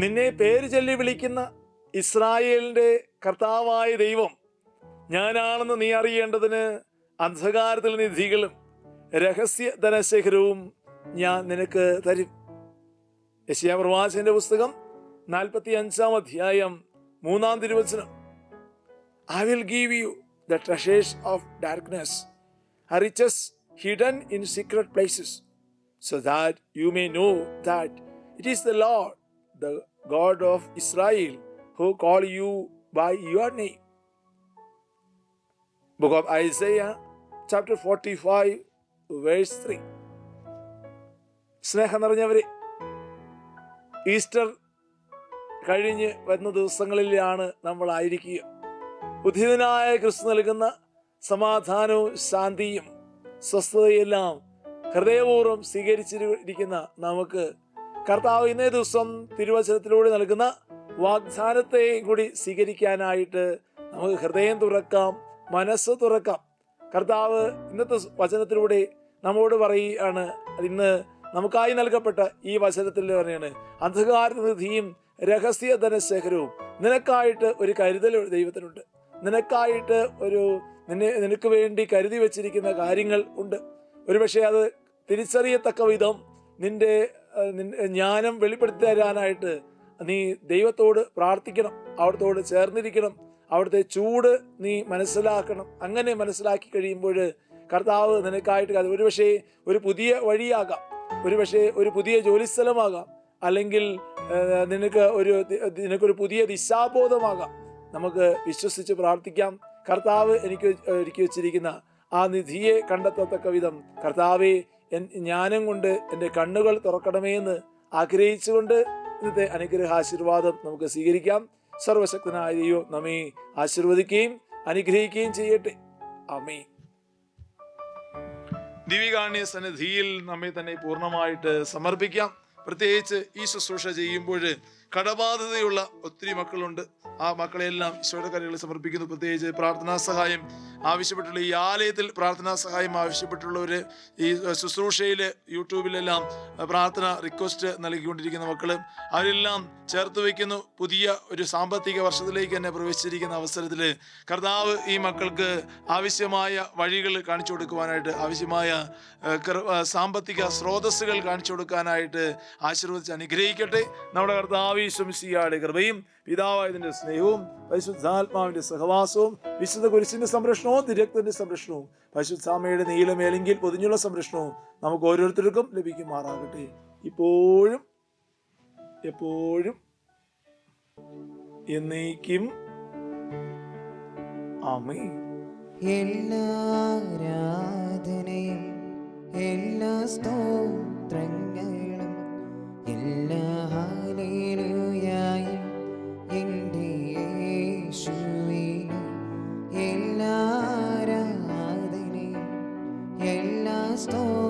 നിന്നെ പേര് ചൊല്ലി വിളിക്കുന്ന ഇസ്രായേലിന്റെ കർത്താവായ ദൈവം ഞാനാണെന്ന് നീ അറിയേണ്ടതിന് അന്ധകാരത്തിൽ നിധികളും രഹസ്യ ധനശേഖരവും ഞാൻ നിനക്ക് തരും. യശയാ പുസ്തകം നാൽപ്പത്തി അഞ്ചാം അധ്യായം മൂന്നാം തിരുവചനം. I will give you the treasures of darkness riches hidden in secret places so that you may know that it is the Lord, the God of Israel, who call you by your name. Book of Isaiah, chapter 45, verse 3. സ്നേഹം നിറഞ്ഞവരെ Easter കഴിഞ്ഞ് വരുന്ന ദിവസങ്ങളിലാണ് നമ്മൾ ആയിരിക്കുക ഉദ്ധിതനായ ക്രിസ്തു നൽകുന്ന സമാധാനവും ശാന്തിയും സ്വസ്ഥതയെല്ലാം ഹൃദയപൂർവം സ്വീകരിച്ചിരിക്കുന്ന നമുക്ക് കർത്താവ് ഇന്നേ ദിവസം തിരുവചനത്തിലൂടെ നൽകുന്ന വാഗ്ദാനത്തെ കൂടി സ്വീകരിക്കാനായിട്ട് നമുക്ക് ഹൃദയം തുറക്കാം മനസ്സ് തുറക്കാം. കർത്താവ് ഇന്നത്തെ വചനത്തിലൂടെ നമ്മോട് പറയുകയാണ് ഇന്ന് നമുക്കായി നൽകപ്പെട്ട ഈ വചനത്തിൽ പറയാണ് അന്ധകാരനിധിയും രഹസ്യ ധനശേഖരവും നിനക്കായിട്ട് ഒരു കരുതൽ ദൈവത്തിനുണ്ട്. നിനക്കായിട്ട് ഒരു നിന്നെ നിനക്ക് വേണ്ടി കരുതി വച്ചിരിക്കുന്ന കാര്യങ്ങൾ ഉണ്ട്. ഒരുപക്ഷെ അത് തിരിച്ചറിയത്തക്ക വിധം നിന്റെ ജ്ഞാനം വെളിപ്പെടുത്തി തരാനായിട്ട് നീ ദൈവത്തോട് പ്രാർത്ഥിക്കണം അവിടത്തോട് ചേർന്നിരിക്കണം അവിടുത്തെ ചൂട് നീ മനസ്സിലാക്കണം. അങ്ങനെ മനസ്സിലാക്കി കഴിയുമ്പോൾ കർത്താവ് നിനക്കായിട്ട് അത് ഒരുപക്ഷെ ഒരു പുതിയ വഴിയാകാം ഒരുപക്ഷെ ഒരു പുതിയ ജോലിസ്ഥലമാകാം അല്ലെങ്കിൽ നിനക്ക് ഒരു നിനക്കൊരു പുതിയ ദിശാബോധമാകാം. നമുക്ക് വിശ്വസിച്ച് പ്രാർത്ഥിക്കാം. കർത്താവ് എനിക്ക് ഒരുക്കി വെച്ചിരിക്കുന്ന ആ നിധിയെ കണ്ടെത്തത്തക്ക വിധം കർത്താവെ ജ്ഞാനം കൊണ്ട് എന്റെ കണ്ണുകൾ തുറക്കണമേ എന്ന് ആഗ്രഹിച്ചുകൊണ്ട് ഇന്നത്തെ അനുഗ്രഹ ആശീർവാദം നമുക്ക് സ്വീകരിക്കാം. സർവശക്തനായ ദൈവം നമ്മെ ആശീർവദിക്കുകയും അനുഗ്രഹിക്കുകയും ചെയ്യട്ടെ. അമേ ദിവികാണ്യ സന്നിധിയിൽ നമ്മെ തന്നെ പൂർണമായിട്ട് സമർപ്പിക്കാം. പ്രത്യേകിച്ച് ഈ ശുശ്രൂഷ ചെയ്യുമ്പോൾ കടബാധ്യതയുള്ള ഒത്തിരി മക്കളുണ്ട്. ആ മക്കളെല്ലാം ഈശോയുടെ കരകളിൽ സമർപ്പിക്കുന്നു. പ്രത്യേകിച്ച് പ്രാർത്ഥനാ സഹായം ആവശ്യപ്പെട്ടുള്ള ഈ ആലയത്തിൽ പ്രാർത്ഥനാ സഹായം ആവശ്യപ്പെട്ടുള്ളവർ ഈ ശുശ്രൂഷയിൽ യൂട്യൂബിലെല്ലാം പ്രാർത്ഥന റിക്വസ്റ്റ് നൽകിക്കൊണ്ടിരിക്കുന്ന മക്കൾ അവരെല്ലാം ചേർത്ത് വയ്ക്കുന്നു പുതിയ ഒരു സാമ്പത്തിക വർഷത്തിലേക്ക് തന്നെ പ്രവേശിച്ചിരിക്കുന്ന അവസരത്തിൽ കർത്താവ് ഈ മക്കൾക്ക് ആവശ്യമായ വഴികൾ കാണിച്ചു കൊടുക്കുവാനായിട്ട് ആവശ്യമായ സാമ്പത്തിക സ്രോതസ്സുകൾ കാണിച്ചു കൊടുക്കാനായിട്ട് ആശീർവദിച്ച് അനുഗ്രഹിക്കട്ടെ. നമ്മുടെ കർത്താവ് ഈശ്വംസിയാടെ കൃപയും പിതാവായതിന്റെ സ്നേഹവും പരിശുദ്ധാത്മാവിന്റെ സഹവാസവും വിശുദ്ധ കുരിശിന്റെ സംരക്ഷണവും തിരക്തന്റെ സംരക്ഷണവും പരിശുദ്ധാമയുടെ നീലമേലെങ്കിൽ പൊതിഞ്ഞുള്ള സംരക്ഷണവും നമുക്ക് ഓരോരുത്തർക്കും ലഭിക്കുമാറാകട്ടെ. ഇപ്പോഴും എപ്പോഴും എന്നേക്കും ആമേ എല്ലാ stole.